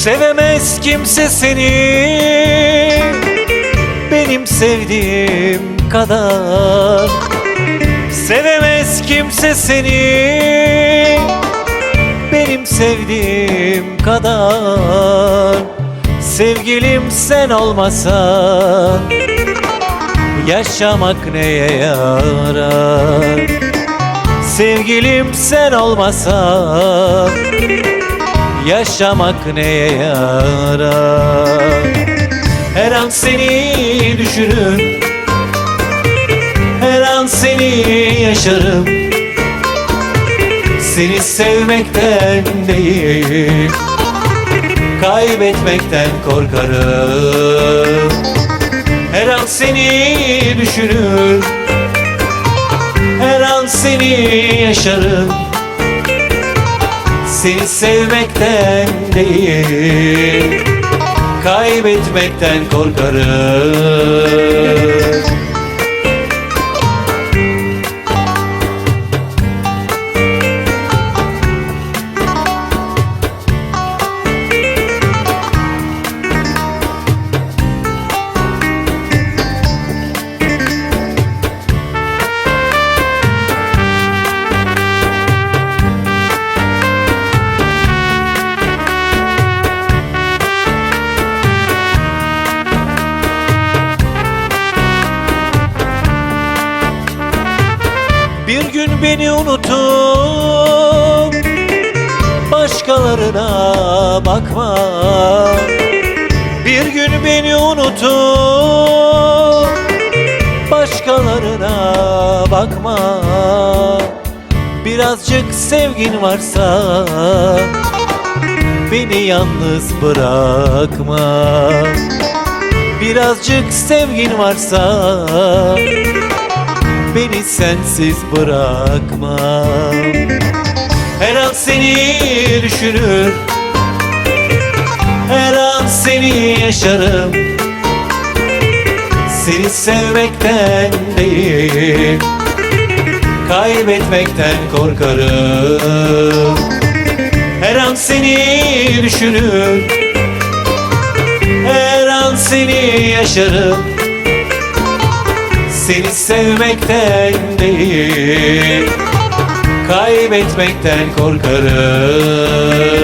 Sevemez kimse seni. Benim sevdiğim kadar. Sevemez kimse seni. Benim sevdiğim kadar. Sevgilim sen olmasan Yaşamak neye yarar? Sevgilim sen olmasan Yaşamak neye yarar? Her an seni düşünür Her an seni yaşarım. Seni sevmekten değil Kaybetmekten korkarım. Her an seni düşünür Her an seni yaşarım seni sevmekten değil Kaybetmekten korkarım gün beni unutup Başkalarına bakma. Bir gün beni unutup Başkalarına bakma. Birazcık sevgin varsa Beni yalnız bırakma. Birazcık sevgin varsa Beni sensiz bırakma. Her an seni düşünür Her an seni yaşarım. Seni sevmekten değil Kaybetmekten korkarım. Her an seni düşünür Her an seni yaşarım seni sevmekten değil Kaybetmekten korkarım